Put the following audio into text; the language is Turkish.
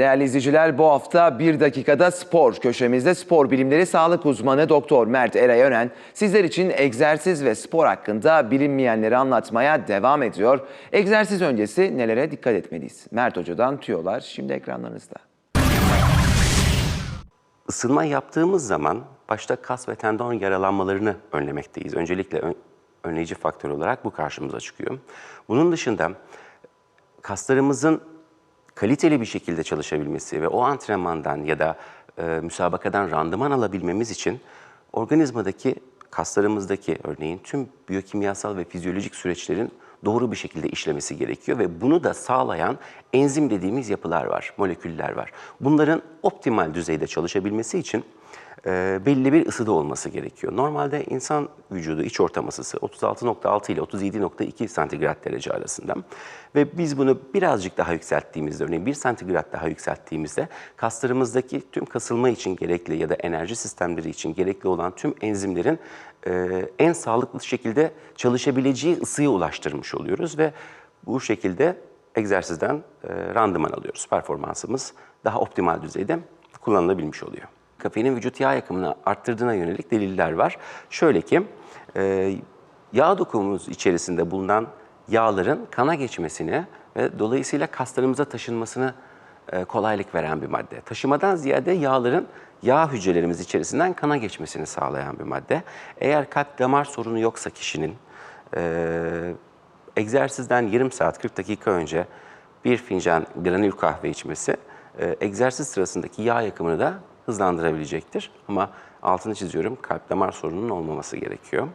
Değerli izleyiciler bu hafta bir dakikada spor köşemizde spor bilimleri sağlık uzmanı Doktor Mert Eray Önen sizler için egzersiz ve spor hakkında bilinmeyenleri anlatmaya devam ediyor. Egzersiz öncesi nelere dikkat etmeliyiz? Mert Hoca'dan tüyolar şimdi ekranlarınızda. Isınma yaptığımız zaman başta kas ve tendon yaralanmalarını önlemekteyiz. Öncelikle ön- önleyici faktör olarak bu karşımıza çıkıyor. Bunun dışında kaslarımızın kaliteli bir şekilde çalışabilmesi ve o antrenmandan ya da e, müsabakadan randıman alabilmemiz için organizmadaki kaslarımızdaki örneğin tüm biyokimyasal ve fizyolojik süreçlerin doğru bir şekilde işlemesi gerekiyor ve bunu da sağlayan enzim dediğimiz yapılar var, moleküller var. Bunların optimal düzeyde çalışabilmesi için e, belli bir ısıda olması gerekiyor. Normalde insan vücudu iç ortam ısısı 36.6 ile 37.2 santigrat derece arasında ve biz bunu birazcık daha yükselttiğimizde, örneğin 1 santigrat daha yükselttiğimizde kaslarımızdaki tüm kasılma için gerekli ya da enerji sistemleri için gerekli olan tüm enzimlerin e, en sağlıklı şekilde çalışabileceği ısıya ulaştırmış oluyoruz ve bu şekilde egzersizden e, randıman alıyoruz. Performansımız daha optimal düzeyde kullanılabilmiş oluyor. Kafeinin vücut yağ yakımını arttırdığına yönelik deliller var. Şöyle ki, e, yağ dokumumuz içerisinde bulunan yağların kana geçmesini ve dolayısıyla kaslarımıza taşınmasını e, kolaylık veren bir madde. Taşımadan ziyade yağların yağ hücrelerimiz içerisinden kana geçmesini sağlayan bir madde. Eğer kalp damar sorunu yoksa kişinin e, egzersizden yarım saat 40 dakika önce bir fincan granül kahve içmesi egzersiz sırasındaki yağ yakımını da hızlandırabilecektir. Ama altını çiziyorum kalp damar sorununun olmaması gerekiyor.